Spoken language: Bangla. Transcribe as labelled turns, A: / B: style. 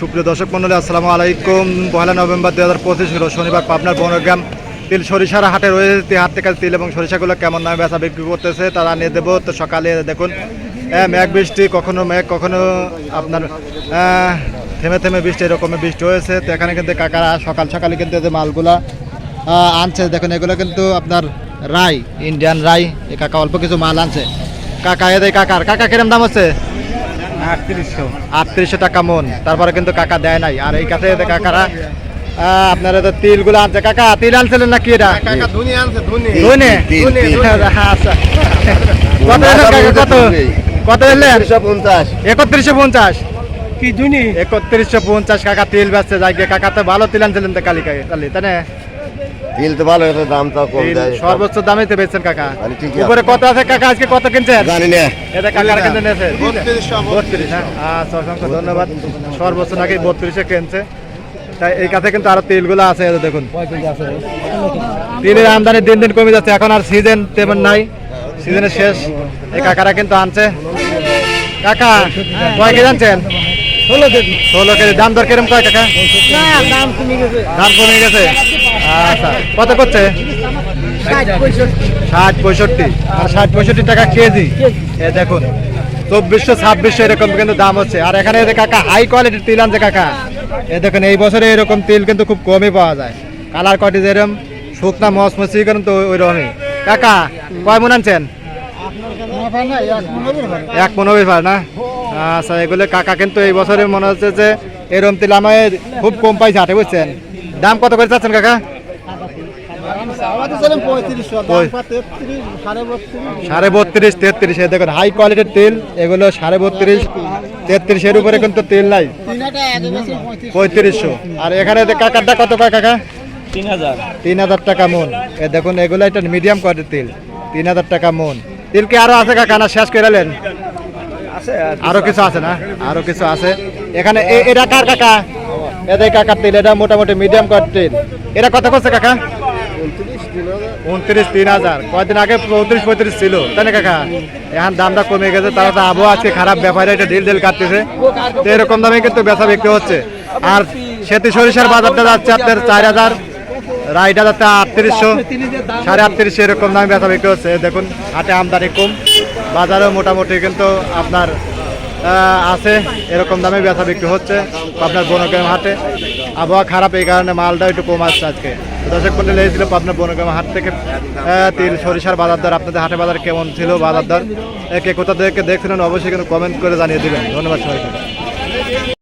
A: সুপ্রিয় দর্শক মন্ডলী, আসসালামু আলাইকুম। পয়লা নভেম্বর দু হাজার পঁচিশ হলো শনিবার পাবনার বনগ্রাম তিল সরিষার হাটে রয়েছে হাট থেকে তিল এবং সরিষাগুলো কেমন নামে বেচা বিক্রি করতেছে তারা নিয়ে দেবো। তো সকালে দেখুন মেঘ বৃষ্টি, কখনো মেঘ, কখনো আপনার থেমে থেমে বৃষ্টি এরকমের বৃষ্টি হয়েছে। তো এখানে কিন্তু কাকারা সকাল সকালে কিন্তু যে মালগুলা আনছে। দেখুন, এগুলো কিন্তু আপনার রাই ইন্ডিয়ান রাই। এই কাকা অল্প কিছু মাল আনছে। কাকা এদের কাকার, কাকা, কিরম দাম হচ্ছে?
B: আটত্রিশশো।
A: টাকা মন। তারপরে কিন্তু কাকা দেয় নাই। আর এই কাছে কাকারা আপনারা তো তিলগুলো আনছে। কাকা তিল আনছিলেন নাকি এটা
B: কাকা ধুনি আনছে ধুনি।
A: ধনে?
B: তিল, তিল।
A: আচ্ছা। কত কত? একত্রিশশো পঞ্চাশ।
B: কি ধুনি?
A: একত্রিশশো পঞ্চাশ কাকা তিল বেচছে। যাই গিয়ে কাকা তো ভালো তিল আনছিলেন তো কালি কাকে কালি তাই না?
B: তিল তো ভালো এটা দাম তো কম দেয়।
A: সর্বোচ্চ দামে তো বেচছেন কাকা।
B: মানে
A: উপরে কত আছে কাকা আজকে কত কিনছেন?
B: জানি না।
A: এটা কাকারা কিন্তু নিয়েছে বত্রিশ হ্যাঁ? আচ্ছা অসংখ্য ধন্যবাদ। সর্বোচ্চ নাকি বত্রিশে কিনছে। তাই এই কাছে কিন্তু আরও তেলগুলো আছে এই দেখুন। তেলের আমদানি দিন দিন কমে যাচ্ছে। এখন আর সিজন তেমন নাই। সিজনের শেষ। এই কাকারা কিন্তু আনছে। কাকা কয় কেজি আনছেন? ষোলো কেজি। ষোলো কেজি। দাম দর কিরম কয় কাকা?
B: দাম কমে গেছে।
A: দাম কমে গেছে। আচ্ছা কত করছে? ষাট পঁয়ষট্টি। আর ষাট পঁয়ষট্টি টাকা কেজি। এ দেখুন চব্বিশশো ছাব্বিশশো এরকম কিন্তু দাম হচ্ছে। আর এখানে যে কাকা হাই কোয়ালিটির তিল আনছে কাকা। এ দেখুন এই বছরে এরকম তিল কিন্তু খুব কমই পাওয়া যায়। কালার কোয়ালিটি যেরকম শুকনা মসমসি কিন্তু ওই রকমই। কাকা কয় মন আনছেন? এক পনেরো ভার না? আচ্ছা এগুলো কাকা কিন্তু এই বছরে মনে হচ্ছে যে এরকম তিল আমার খুব কম পাইছে হাটে বুঝছেন? দাম কত করে চাচ্ছেন কাকা? সাড়ে বত্রিশ। তেত্রিশ। এই দেখুন হাই কোয়ালিটির তেল এগুলো সাড়ে বত্রিশ তেত্রিশের উপরে কিন্তু তেল নাই। পঁয়ত্রিশশো। আর এখানে কাকারটা কত পায় কাকা?
B: তিন হাজার।
A: তিন হাজার টাকা মন। এ দেখুন এগুলো একটা মিডিয়াম কোয়ালিটির তেল। তিন হাজার টাকা মন। তেল কি আরও আছে কাকা না শেষ করে নেন আরও কিছু আছে না? আরও কিছু আছে। এখানে এ- এটা কার কাকা? এদের কাকার তেল এটা মোটামুটি মিডিয়াম কোয়ালিটির তেল। এটা কত করছে কাকা? উনত্রিশ তিন হাজার। কয়েকদিন আগে পঁয়ত্রিশ ছিল। তাই না কাকা? এখন দামটা কমে গেছে, তারা তো আবহাওয়া আজকে খারাপ ব্যাপারে এটা ঢিল ঢিল কাটতেছে। তো এরকম দামে কিন্তু বেচা বিক্রি হচ্ছে। আর সেতু সরিষার বাজারটা যাচ্ছে আপনার চার হাজার, রাইটা যাচ্ছে আটত্রিশশো, সাড়ে আটত্রিশশো এরকম দামে বেচা বিক্রি হচ্ছে। দেখুন, হাটে আমদানি কম। বাজারেও মোটামুটি কিন্তু আপনার আছে, এরকম দামে ব্যথা বিক্রি হচ্ছে পাবনার বনগ্রাম হাটে। আবহাওয়া খারাপ এই কারণে মালটা একটু কম আসছে আজকে। দর্শক মন্ডলী, এই আপনার বনগ্রাম হাট থেকে তিল, সরিষার বাজার দর। আপনাদের হাটে বাজার কেমন ছিল বাজার দর? কে কোথা থেকে দেখছিলেন, অবশ্যই কিন্তু কমেন্ট করে জানিয়ে দেবেন। ধন্যবাদ সবাইকে।